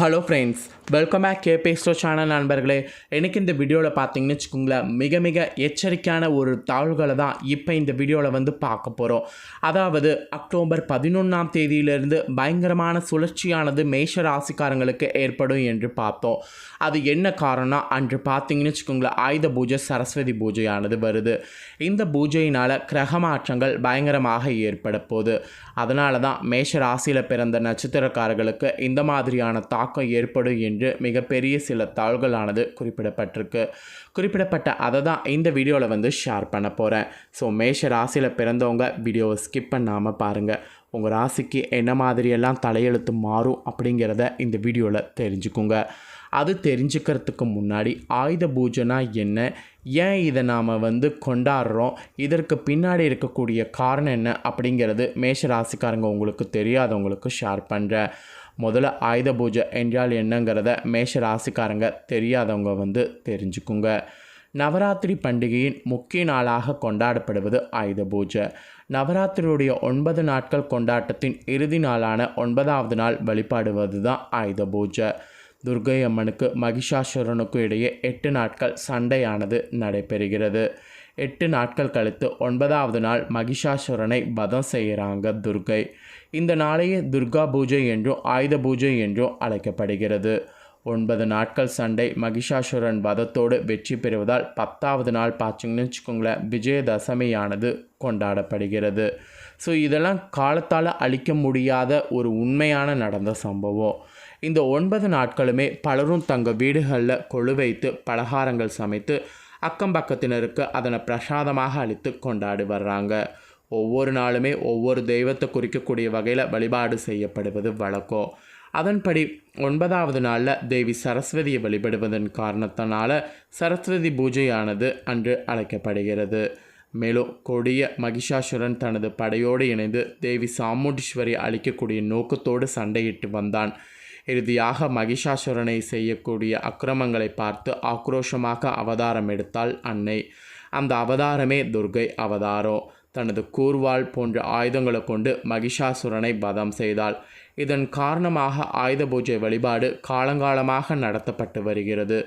Hello friends welcome back K ஸ்டோ channel நண்பர்களே. எனக்கு இந்த வீடியோவில் பார்த்தீங்கன்னு வச்சுக்கோங்களேன் மிக மிக எச்சரிக்கையான ஒரு தாழ்வுகளை தான் இப்போ இந்த வீடியோவில் வந்து பார்க்க போகிறோம் அதாவது அக்டோபர் பதினொன்றாம் தேதியிலிருந்து பயங்கரமான சுழற்சியானது மேஷ ராசிக்காரங்களுக்கு ஏற்படும் என்று பார்த்தோம். அது என்ன காரணம் அன்று பார்த்தீங்கன்னு வச்சுக்கோங்களேன் ஆயுத பூஜை சரஸ்வதி பூஜையானது வருது. இந்த பூஜையினால் கிரக மாற்றங்கள் பயங்கரமாக ஏற்பட போகுது. அதனால தான் மேஷ ராசியில் பிறந்த நட்சத்திரக்காரர்களுக்கு இந்த மாதிரியான தாக்கம் ஏற்படும் என்று மிகப்பெரிய சில தாள்களானது குறிப்பிடப்பட்டிருக்கு. குறிப்பிடப்பட்ட அதை தான் இந்த வீடியோவில் வந்து ஷேர் பண்ண போகிறேன் ஸோ மேஷ ராசியில் பிறந்தவங்க வீடியோவை ஸ்கிப் பண்ணாமல் பாருங்கள் உங்கள் ராசிக்கு என்ன மாதிரியெல்லாம் தலையெழுத்து மாறும் அப்படிங்கிறத இந்த வீடியோவில் தெரிஞ்சுக்குங்க. அது தெரிஞ்சுக்கிறதுக்கு முன்னாடி ஆயுத பூஜைனா என்ன? ஏன் இதை நாம் வந்து கொண்டாடுறோம்? இதற்கு பின்னாடி இருக்கக்கூடிய காரணம் என்ன? அப்படிங்கிறது மேஷ ராசிக்காரங்க உங்களுக்கு தெரியாதவங்களுக்கு ஷேர் பண்ணுறேன் முதல்ல ஆயுத பூஜை என்றால் என்னங்கிறத மேஷ ராசிக்காரங்க தெரியாதவங்க வந்து தெரிஞ்சுக்குங்க. நவராத்திரி பண்டிகையின் முக்கிய நாளாக கொண்டாடப்படுவது ஆயுத பூஜை. நவராத்திரியுடைய ஒன்பது நாட்கள் கொண்டாட்டத்தின் இறுதி நாளான ஒன்பதாவது நாள் வழிபாடுவது தான் ஆயுத பூஜை. துர்கை அம்மனுக்கு மகிஷாசுரனுக்கு இடையே எட்டு நாட்கள் சண்டையானது நடைபெறுகிறது. எட்டு நாட்கள் கழித்து ஒன்பதாவது நாள் மகிஷாசுரனை வதம் செய்கிறாங்க துர்கை. இந்த நாளையே துர்கா பூஜை என்றும் ஆயுத பூஜை என்றும் அழைக்கப்படுகிறது. ஒன்பது நாட்கள் சண்டை மகிஷாசுரன் வதத்தோடு வெற்றி பெறுவதால் பத்தாவது நாள் பார்த்தீங்கன்னு வச்சுக்கோங்களேன் விஜயதசமியானது கொண்டாடப்படுகிறது. ஸோ இதெல்லாம் காலத்தால் அழிக்க முடியாத ஒரு உண்மையான நடந்த சம்பவம். இந்த ஒன்பது நாட்களுமே பலரும் தங்கள் வீடுகளில் கொழு வைத்து பலகாரங்கள் சமைத்து அக்கம் பக்கத்தினருக்கு அதனை பிரசாதமாக அளித்து கொண்டாடி வர்றாங்க. ஒவ்வொரு நாளுமே ஒவ்வொரு தெய்வத்தை குறிக்கக்கூடிய வகையில் வழிபாடு செய்யப்படுவது வழக்கம். அதன்படி ஒன்பதாவது நாளில் தேவி சரஸ்வதியை வழிபடுவதன் காரணத்தினால சரஸ்வதி பூஜையானது அன்று அழைக்கப்படுகிறது. மேலும் கொடிய மகிஷாசுரன் தனது படையோடு இணைந்து தேவி சாமுண்டீஸ்வரி அளிக்கக்கூடிய நோக்கத்தோடு சண்டையிட்டு வந்தான். இறுதியாக மகிஷாசுரனை செய்யக்கூடிய அக்கிரமங்களை பார்த்து ஆக்ரோஷமாக அவதாரம் எடுத்தாள் அன்னை. அந்த அவதாரமே துர்கை அவதாரம் தனது கூர்வாள் போன்ற ஆயுதங்களை கொண்டு மகிஷாசுரனை வதம் செய்தாள். இதன் காரணமாக ஆயுத பூஜை வழிபாடு காலங்காலமாக நடத்தப்பட்டு வருகிறது.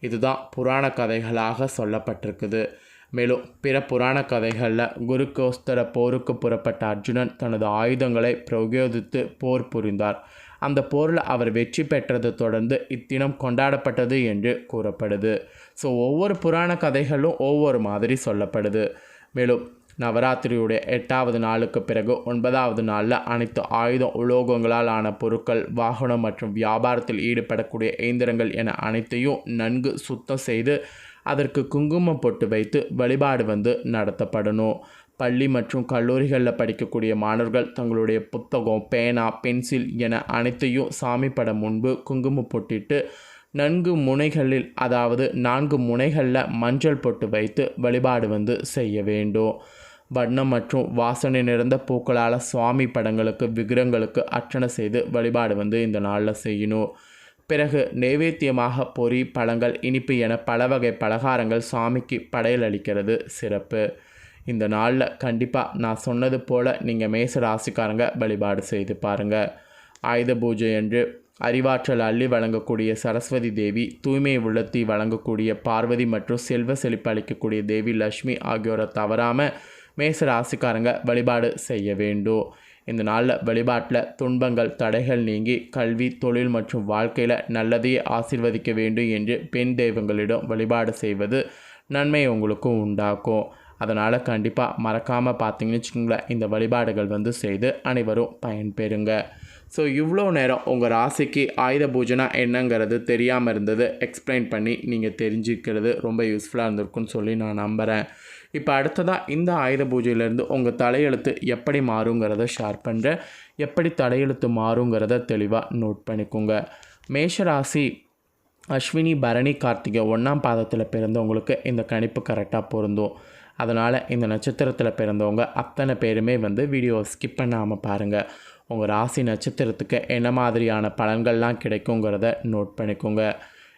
இதுதான் புராண கதைகளாக சொல்லப்பட்டிருக்குது. மேலும் பிற புராண கதைகளில் குருக்கோஸ்தர போருக்கு புறப்பட்ட அர்ஜுனன் தனது ஆயுதங்களை பிரயோகித்து போர் புரிந்தார். அந்த போரில் அவர் வெற்றி பெற்றதை தொடர்ந்து இத்தினம் கொண்டாடப்பட்டது என்று கூறப்படுது. ஸோ ஒவ்வொரு புராண கதைகளும் ஒவ்வொரு மாதிரி சொல்லப்படுது. மேலும் நவராத்திரியுடைய எட்டாவது நாளுக்கு பிறகு ஒன்பதாவது நாளில் அனைத்து ஆயுதம் உலோகங்களால் ஆன பொருட்கள் வாகனம் மற்றும் வியாபாரத்தில் ஈடுபடக்கூடிய இயந்திரங்கள் என அனைத்தையும் நன்கு சுத்தம் செய்து அதற்கு குங்குமம் பொட்டு வைத்து வழிபாடு வந்து நடத்தப்படணும். பள்ளி மற்றும் கல்லூரிகளில் படிக்கக்கூடிய மாணவர்கள் தங்களுடைய புத்தகம் பேனா பென்சில் என அனைத்தையும் சாமி படம் முன்பு குங்குமம் பொட்டிட்டு நன்கு முனைகளில் அதாவது நான்கு முனைகளில் மஞ்சள் போட்டு வைத்து வழிபாடு வந்து செய்ய வேண்டும். வண்ணம் மற்றும் வாசனை நிறைந்த பூக்களால் சுவாமி படங்களுக்கு விக்கிரங்களுக்கு அர்ச்சனை செய்து வழிபாடு வந்து இந்த நாளில் செய்யணும். பிறகு நைவேத்தியமாக பொறி பழங்கள் இனிப்பு என பல வகை பலகாரங்கள் சாமிக்கு படையல் அளிக்கிறது சிறப்பு. இந்த நாளில் கண்டிப்பாக நான் சொன்னது போல் நீங்கள் மேச ராசிக்காரங்க வழிபாடு செய்து பாருங்கள் ஆயுத பூஜை என்று அறிவாற்றல் அள்ளி வழங்கக்கூடிய சரஸ்வதி தேவி தூய்மை உள்ளத்தி வழங்கக்கூடிய பார்வதி மற்றும் செல்வ செழிப்பு அளிக்கக்கூடிய தேவி லக்ஷ்மி ஆகியோரை தவறாமல் மேச ராசிக்காரங்க வழிபாடு செய்ய வேண்டும். இந்த நாளில் வழிபாட்டில் துன்பங்கள் தடைகள் நீங்கி கல்வி தொழில் மற்றும் வாழ்க்கையில் நல்லதையே ஆசிர்வதிக்க வேண்டும் என்று பெண் தெய்வங்களிடம் வழிபாடு செய்வது நன்மை உங்களுக்கு உண்டாக்கும். அதனால் கண்டிப்பாக மறக்காமல் பார்த்தீங்கன்னு வச்சுக்கோங்களேன் இந்த வழிபாடுகள் வந்து செய்து அனைவரும் பயன்பெறுங்க ஸோ இவ்வளோ நேரம் உங்கள் ராசிக்கு ஆயுத பூஜைனா என்னங்கிறது தெரியாமல் இருந்தது. எக்ஸ்பிளைன் பண்ணி நீங்கள் தெரிஞ்சுக்கிறது ரொம்ப யூஸ்ஃபுல்லாக இருந்திருக்குன்னு சொல்லி நான் நம்புகிறேன் இப்போ அடுத்ததாக இந்த ஆயுத பூஜையிலேருந்து உங்கள் தலையெழுத்து எப்படி மாறுங்கிறத ஷேர் பண்ணுறேன் எப்படி தலையெழுத்து மாறுங்கிறத தெளிவாக நோட் பண்ணிக்கோங்க. மேஷராசி அஸ்வினி பரணி கார்த்திகை ஒன்றாம் பாதத்தில் பிறந்தவங்களுக்கு இந்த கணிப்பு கரெக்டாக பொருந்தும். அதனால் இந்த நட்சத்திரத்தில் பிறந்தவங்க அத்தனை பேருமே வந்து வீடியோவை ஸ்கிப் பண்ணாமல் பாருங்கள் உங்கள் ராசி நட்சத்திரத்துக்கு என்ன மாதிரியான பலன்கள்லாம் கிடைக்குங்கிறத நோட் பண்ணிக்கோங்க.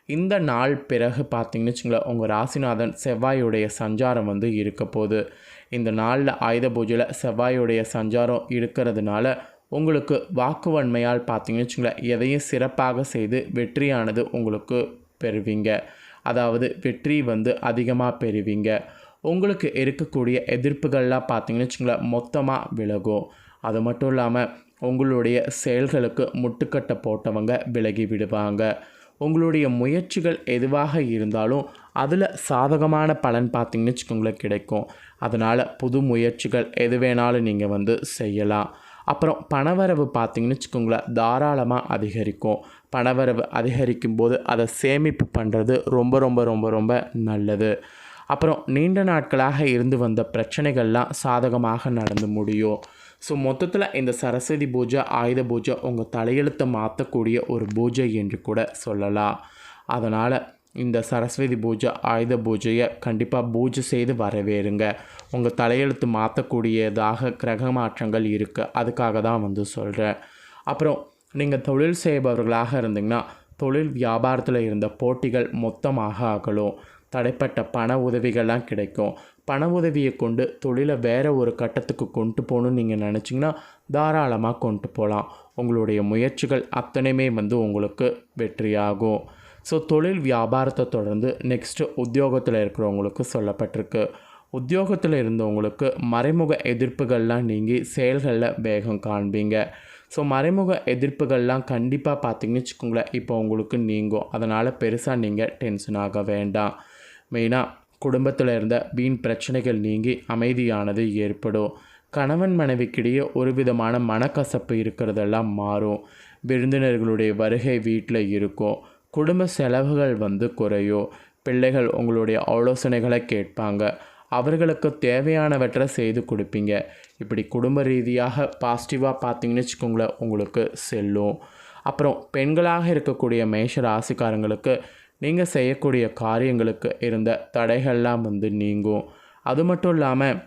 இந்த நாள் பிறகு பார்த்தீங்கன்னு வச்சுங்களேன் உங்கள் ராசிநாதன் செவ்வாயுடைய சஞ்சாரம் வந்து இருக்க போகுது. இந்த நாளில் ஆயுத பூஜையில் செவ்வாயுடைய சஞ்சாரம் இருக்கிறதுனால உங்களுக்கு வாக்குவன்மையால் பார்த்தீங்கன்னு வச்சுங்களேன் எதையும் சிறப்பாக செய்து வெற்றியானது உங்களுக்கு பெறுவீங்க. அதாவது வெற்றி வந்து அதிகமாக பெறுவீங்க. உங்களுக்கு இருக்கக்கூடிய எதிர்ப்புகள்லாம் பார்த்தீங்கன்னு வச்சுங்களேன் மொத்தமாக விலகும். அது மட்டும் இல்லாமல் உங்களுடைய செயல்களுக்கு முட்டுக்கட்டை போட்டவங்க விலகி விடுவாங்க. உங்களுடைய முயற்சிகள் எதுவாக இருந்தாலும் அதில் சாதகமான பலன் பார்த்தீங்கன்னு வச்சுக்கோங்களேன் கிடைக்கும். அதனால் புது முயற்சிகள் எது வேணாலும் நீங்கள் வந்து செய்யலாம். அப்புறம் பணவரவு பார்த்தீங்கன்னு வச்சுக்கோங்களேன் தாராளமாக அதிகரிக்கும். பணவரவு அதிகரிக்கும் போது அதை சேமிப்பு பண்ணுறது ரொம்ப ரொம்ப ரொம்ப ரொம்ப நல்லது. அப்புறம் நீண்ட நாட்களாக இருந்து வந்த பிரச்சனைகள்லாம் சாதகமாக நடந்து முடியும். ஸோ மொத்தத்தில் இந்த சரஸ்வதி பூஜை ஆயுத பூஜை உங்கள் தலையெழுத்தை மாற்றக்கூடிய ஒரு பூஜை என்று கூட சொல்லலாம். அதனால் இந்த சரஸ்வதி பூஜை ஆயுத பூஜையை கண்டிப்பாக பூஜை செய்து வரவேறுங்க. உங்கள் தலையெழுத்து மாற்றக்கூடியதாக கிரக மாற்றங்கள் இருக்குது அதுக்காக தான் வந்து சொல்கிறேன் அப்புறம் நீங்கள் தொழில் செய்பவர்களாக இருந்தீங்கன்னா தொழில் வியாபாரத்தில் இருந்த போட்டிகள் மொத்தமாக அகலும். தடைப்பட்ட பண உதவிகள்லாம் கிடைக்கும். பண உதவியை கொண்டு தொழிலை வேறு ஒரு கட்டத்துக்கு கொண்டு போகணும்னு நீங்கள் நினச்சிங்கன்னா தாராளமாக கொண்டு போகலாம். உங்களுடைய முயற்சிகள் அத்தனையுமே வந்து உங்களுக்கு வெற்றியாகும். ஸோ தொழில் வியாபாரத்தை தொடர்ந்து நெக்ஸ்ட்டு உத்தியோகத்தில் இருக்கிறவங்களுக்கு சொல்லப்பட்டிருக்கு. உத்தியோகத்தில் இருந்தவங்களுக்கு மறைமுக எதிர்ப்புகள்லாம் நீங்கி செயல்களில் வேகம் காண்பீங்க. ஸோ மறைமுக எதிர்ப்புகள்லாம் கண்டிப்பாக பார்த்தீங்கன்னு வச்சுக்கோங்களேன் இப்போ உங்களுக்கு நீங்கும். அதனால் பெருசாக நீங்கள் டென்ஷன் ஆக வேண்டாம். மெயினாக குடும்பத்தில் இருந்த வீண் பிரச்சனைகள் நீங்கி அமைதியானது ஏற்படும். கணவன் மனைவிக்கிடையே ஒரு விதமான மனக்கசப்பு இருக்கிறதெல்லாம் மாறும். விருந்தினர்களுடைய வருகை வீட்டில் இருக்கும். குடும்ப செலவுகள் வந்து குறையும். பிள்ளைகள் உங்களுடைய ஆலோசனைகளை கேட்பாங்க. அவர்களுக்கு தேவையானவற்றை செய்து கொடுப்பீங்க. இப்படி குடும்ப ரீதியாக பாசிட்டிவாக பார்த்தீங்கன்னு வச்சுக்கோங்களேன் உங்களுக்கு செல்லும். அப்புறம் பெண்களாக இருக்கக்கூடிய மேஷ ராசிக்காரங்களுக்கு நீங்கள் செய்யக்கூடிய காரியங்களுக்கு இருந்த தடைகள்லாம் வந்து நீங்கும். அது மட்டும் இல்லாமல்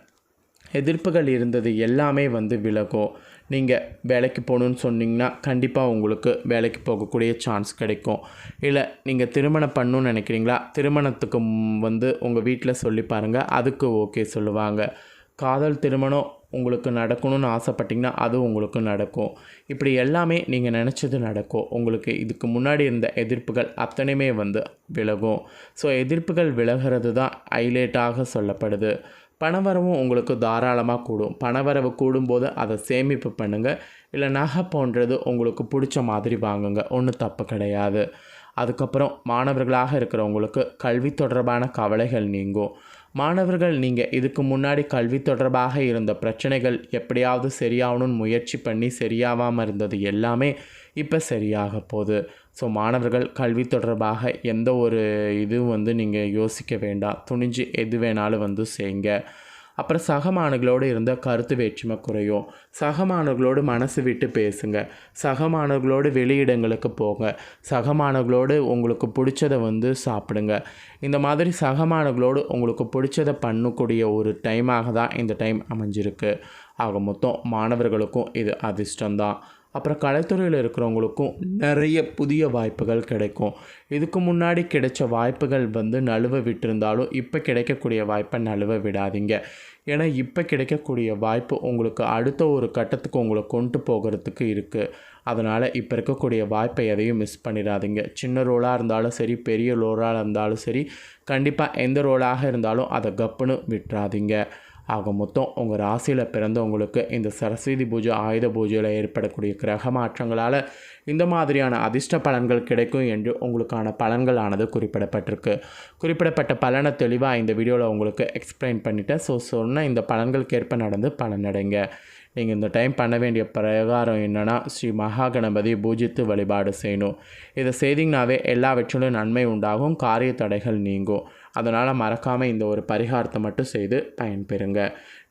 எதிர்ப்புகள் இருந்தது எல்லாமே வந்து விலகும். நீங்கள் வேலைக்கு போகணுன்னு சொன்னீங்கன்னா கண்டிப்பாக உங்களுக்கு வேலைக்கு போகக்கூடிய சான்ஸ் கிடைக்கும். இல்லை நீங்கள் திருமணம் பண்ணணுன்னு நினைக்கிறீங்களா? திருமணத்துக்கு வந்து உங்கள் வீட்டில் சொல்லி பாருங்கள் அதுக்கு ஓகே சொல்லுவாங்க. காதல் திருமணம் உங்களுக்கு நடக்கணும்னு ஆசைப்பட்டிங்கன்னா அது உங்களுக்கு நடக்கும். இப்படி எல்லாமே நீங்கள் நினச்சது நடக்கும். உங்களுக்கு இதுக்கு முன்னாடி இருந்த எதிர்ப்புகள் அத்தனையுமே வந்து விலகும். ஸோ எதிர்ப்புகள் விலகிறது தான் ஹைலைட்டாக சொல்லப்படுது. பணவரவும் உங்களுக்கு தாராளமாக கூடும். பணவரவு கூடும்போது அதை சேமிப்பு பண்ணுங்கள் இல்லை நகை போன்றது உங்களுக்கு பிடிச்ச மாதிரி வாங்குங்க. ஒன்றும் தப்பு கிடையாது. அதுக்கப்புறம் மாணவர்களாக இருக்கிறவங்களுக்கு கல்வி தொடர்பான கவலைகள் நீங்கும். மாணவர்கள் நீங்கள் இதுக்கு முன்னாடி கல்வி தொடர்பாக இருந்த பிரச்சனைகள் எப்படியாவது சரியாகணும்னு முயற்சி பண்ணி சரியாகாமல் இருந்தது எல்லாமே இப்போ சரியாக போகுது. ஸோ மாணவர்கள் கல்வி தொடர்பாக எந்த ஒரு இதுவும் வந்து நீங்கள் யோசிக்க வேண்டாம். துணிஞ்சு எது வேணாலும் வந்து செய்யுங்க அப்புறம் சகமானங்களோடு இருந்தால் கருத்து வேற்றுமை குறையும். சகமானவர்களோடு மனசு விட்டு பேசுங்க. சகமானவர்களோடு வெளியிடங்களுக்கு போங்க. சகமானவர்களோடு உங்களுக்கு பிடிச்சதை வந்து சாப்பிடுங்க. இந்த மாதிரி சகமானவர்களோடு உங்களுக்கு பிடிச்சதை பண்ணக்கூடிய ஒரு டைமாக தான் இந்த டைம் அமைஞ்சிருக்கு. ஆக மொத்தம் மாணவர்களுக்கும் இது அதிர்ஷ்டம்தான். அப்புறம் கலைத்துறையில் இருக்கிறவங்களுக்கும் நிறைய புதிய வாய்ப்புகள் கிடைக்கும். இதுக்கு முன்னாடி கிடைச்ச வாய்ப்புகள் வந்து நழுவ விட்டிருந்தாலும் இப்போ கிடைக்கக்கூடிய வாய்ப்பை நழுவ விடாதீங்க. ஏன்னா இப்போ கிடைக்கக்கூடிய வாய்ப்பு உங்களுக்கு அடுத்த ஒரு கட்டத்துக்கு உங்களை கொண்டு போகிறதுக்கு இருக்குது அதனால் இப்போ இருக்கக்கூடிய வாய்ப்பை எதையும் மிஸ் பண்ணிடாதீங்க. சின்ன ரோலாக இருந்தாலும் சரி பெரிய ரோலாக இருந்தாலும் சரி கண்டிப்பாக எந்த ரோலாக இருந்தாலும் அதை கப்புன்னு விட்டுறாதீங்க. ஆக மொத்தம் உங்கள் ராசியில் பிறந்தவங்களுக்கு இந்த சரஸ்வதி பூஜை ஆயுத பூஜையில் ஏற்படக்கூடிய கிரக மாற்றங்களால் இந்த மாதிரியான அதிர்ஷ்ட பலன்கள் கிடைக்கும் என்று உங்களுக்கான பலன்களானது குறிப்பிடப்பட்டிருக்கு. குறிப்பிடப்பட்ட பலனை தெளிவாக இந்த வீடியோவில் உங்களுக்கு எக்ஸ்பிளைன் பண்ணிவிட்டேன் ஸோ சொன்ன இந்த பலன்களுக்கேற்ப நடந்து பலனடைங்க. நீங்கள் இந்த டைம் பண்ண வேண்டிய பிரகாரம் என்னென்னா ஸ்ரீ மகா கணபதி பூஜித்து வழிபாடு செய்யணும். இதை செய்திங்கனாவே எல்லாவற்றிலும் நன்மை உண்டாகும் காரிய தடைகள் நீங்கும். அதனால் மறக்காமல் இந்த ஒரு பரிகாரத்தை மட்டும் செய்து பயன்பெறுங்க.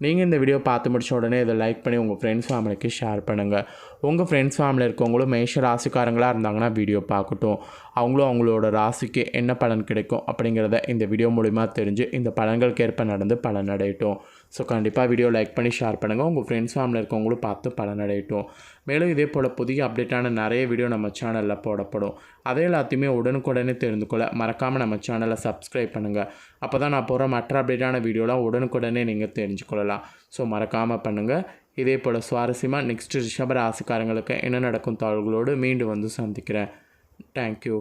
நீங்கள் இந்த வீடியோ பார்த்து முடிச்ச உடனே இதை லைக் பண்ணி உங்கள் ஃப்ரெண்ட்ஸ் ஃபேமிலிக்கு ஷேர் பண்ணுங்கள் உங்கள் ஃப்ரெண்ட்ஸ் ஃபேமிலி இருக்கவங்களும் மேஷ ராசிக்காரங்களாக இருந்தாங்கன்னா வீடியோ பார்க்கட்டும். அவங்களும் அவங்களோட ராசிக்கு என்ன பலன் கிடைக்கும் அப்படிங்கிறத இந்த வீடியோ மூலிமா தெரிஞ்சு இந்த பலன்களுக்கு ஏற்ப நடந்து பலன் அடையட்டும் ஸோ கண்டிப்பாக வீடியோ லைக் பண்ணி ஷேர் பண்ணுங்கள் உங்கள் ஃப்ரெண்ட்ஸ் ஃபேமிலி இருக்கவங்களும் பார்த்து பலனடையட்டும் மேலும் இதே போல் புதிய அப்டேட்டான நிறைய வீடியோ நம்ம சேனலில் போடப்படும். அதே எல்லாத்தையுமே உடனுக்குடனே தெரிந்து கொள்ள மறக்காமல் நம்ம சேனலை சப்ஸ்கிரைப் பண்ணுங்கள் அப்போ தான் நான் போகிற மற்ற அப்டேட்டான வீடியோலாம் உடனுக்குடனே நீங்கள் தெரிஞ்சுக்கொள்ளலாம் ஸோ மறக்காமல் பண்ணுங்கள் இதே போல் சுவாரஸ்யமாக நெக்ஸ்ட் ரிஷப ராசிக்காரங்களுக்கு என்ன நடக்கும் தாள்களோடு மீண்டும் வந்து சந்திக்கிறேன். தேங்க்யூ